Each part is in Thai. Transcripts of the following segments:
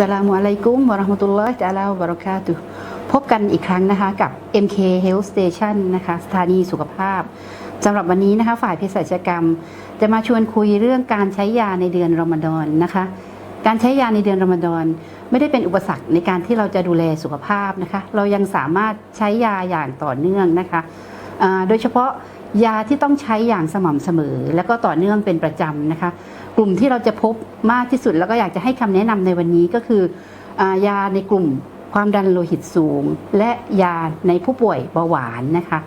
สลามุอะลัยกุมวะราะห์มะตุลลอฮ์จะลาวะบะเราะกาตุพบกันอีกครั้งนะคะกับ MK Health Station นะคะสถานีสุขภาพสำหรับวันนี้นะคะฝ่ายเภสัชกรรม จะมาชวนคุยเรื่องการใช้ยาในเดือนรอมฎอนนะคะ การใช้ยาในเดือนรอมฎอนไม่ได้เป็นอุปสรรคในการที่เราจะดูแลสุขภาพนะคะ เรายังสามารถใช้ยาอย่างต่อเนื่องนะคะโดยเฉพาะ ยาที่ต้องใช้อย่างสม่ำเสมอ แล้วก็ต่อเนื่องเป็นประจำนะคะ กลุ่มที่เราจะพบมากที่สุดแล้วก็อยากจะให้คำแนะนำในวันนี้ก็คืออยาในกลุ่มความดันโลหิตสูง และยาในผู้ป่วยเบาหวานนะคะ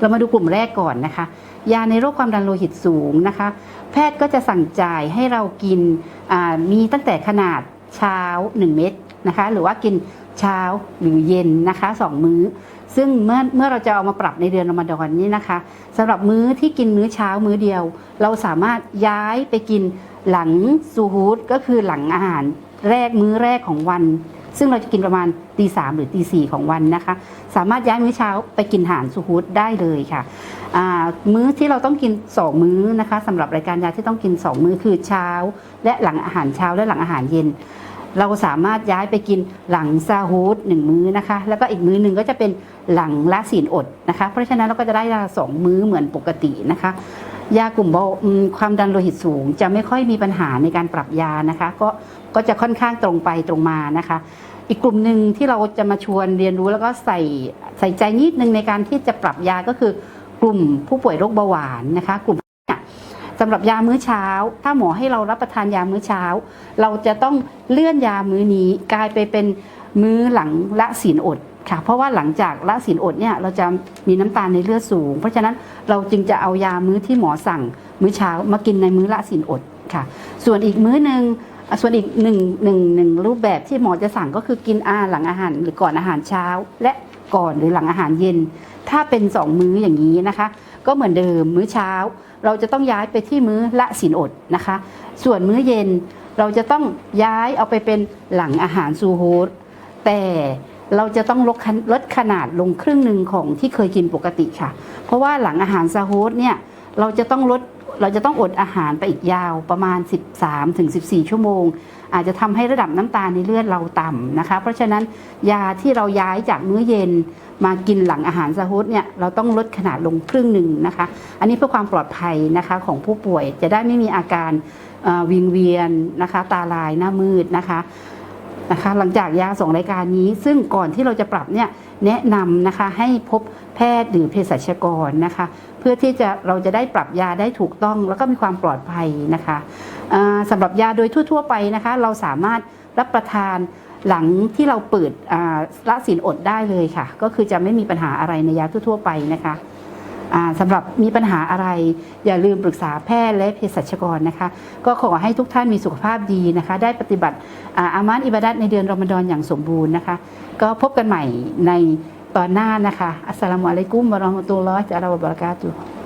เรามาดูกลุ่มแรกก่อนนะคะ ยาในโรคความดันโลหิตสูงนะคะ แพทย์ก็จะสั่งจ่ายให้เรากินมีตั้งแต่ขนาดเช้า 1 เม็ดนะคะ หรือว่ากิน เช้าหรือเย็นนะคะ2มื้อ ซึ่งเมื่อเมื่อเราจะเอามาปรับในเดือนรอมฎอนนี้นะคะสำหรับมื้อที่กินมื้อเช้ามื้อเดียว เราสามารถย้ายไปกินหลังซูฮูดก็คือหลังอาหารแรกมื้อแรกของวัน ซึ่งเราจะกินประมาณตีสามหรือตีสี่ของวันนะคะ สามารถย้ายมื้อเช้าไปกินอาหารซูฮูดได้เลยค่ะมื้อที่เราต้องกิน 2 มื้อนะคะสำหรับรายการยาที่ต้องกิน 2 มื้อคือเช้า และหลังอาหารเช้าและหลังอาหารเย็น เราสามารถย้ายไปกินหลังซาฮูดหนึ่งมื้อนะคะ แล้วก็อีกมื้อหนึ่งก็จะเป็นหลังละศีลอดนะคะ เพราะฉะนั้นเราก็จะได้ยาสองมื้อเหมือนปกตินะคะ ยากลุ่มเบาความดันโลหิตสูง จะไม่ค่อยมีปัญหาในการปรับยานะคะ ก็ก็จะค่อนข้างตรงไปตรงมานะคะ อีกกลุ่มหนึ่งที่เราจะมาชวนเรียนรู้แล้วก็ใส่ใส่ใจนิดนึงในการที่จะปรับยาก็คือกลุ่มผู้ป่วยโรคเบาหวานนะคะ กลุ่ม สำหรับยามื้อเช้า ถ้าหมอให้เรารับประทานยามื้อเช้า เราจะต้องเลื่อนยามื้อนี้กลายไปเป็นมื้อหลังละศีลอดค่ะเพราะว่าหลังจากละศีลอดเนี่ยเราจะมีน้ำตาลในเลือดสูง เพราะฉะนั้นเราจึงจะเอายามื้อที่หมอสั่ง มื้อเช้ามากินในมื้อละศีลอดค่ะ ส่วนอีกมื้อหนึ่งส่วนอีกหนึ่งหนึ่งหนึ่งรูปแบบที่หมอจะสั่งก็คือกินอาหลังอาหาร หรือก่อนอาหารเช้า และก่อนหรือหลังอาหารเย็น ถ้าเป็นสองมื้ออย่างนี้นะคะ ก็เหมือนเดิมมื้อเช้า เราจะต้องย้ายไปที่มื้อละสีนอดนะคะ ส่วนมื้อเย็นเราจะต้องย้ายเอาไปเป็นหลังอาหารซูฮูดแต่เราจะต้องลดขนลดขนาดลงครึ่งหนึ่งของที่เคยกินปกติค่ะ เพราะว่าหลังอาหารซาฮูดเนี่ยเราจะต้องลด เราจะต้องอดอาหารไปอีกยาวประมาณ 13ถึง14 ชั่วโมง อาจจะทำให้ระดับน้ำตาลในเลือดเราต่ำนะคะ เพราะฉะนั้นยาที่เราย้ายจากมื้อเย็นมากินหลังอาหารซาฮูดเนี่ยเราต้องลดขนาดลงครึ่งหนึ่งนะคะ อันนี้เพื่อความปลอดภัยนะคะของผู้ป่วยจะได้ไม่มีอาการวิงเวียนนะคะ ตาลายหน้ามืดนะคะ นะคะ หลังจากยาสองรายการนี้ ซึ่งก่อนที่เราจะปรับเนี่ยแนะนำนะคะให้พบแพทย์หรือเภสัชกรนะคะ เพื่อที่จะเราจะได้ปรับยาได้ถูกต้อง แล้วก็มีความปลอดภัยนะคะสำหรับยาโดยทั่ว ๆ ไปนะคะ เราสามารถรับประทานหลังที่เราเปิดละศีลอดได้เลยค่ะ ก็คือจะไม่มีปัญหาอะไรในยาทั่ว ๆ ไปนะคะ สำหรับมีปัญหาอะไร อย่าลืมปรึกษาแพทย์และเภสัชกรนะคะ ก็ขอให้ทุกท่านมีสุขภาพดีนะคะ ได้ปฏิบัติอาอามานอิบาดัตในเดือนรอมฎอนอย่างสมบูรณ์นะคะ ก็พบกันใหม่ในตอนหน้านะคะ อัสสลามุอะลัยกุมวะราะห์มะตุลลอฮ์จราะบะเราะกาตุฮ์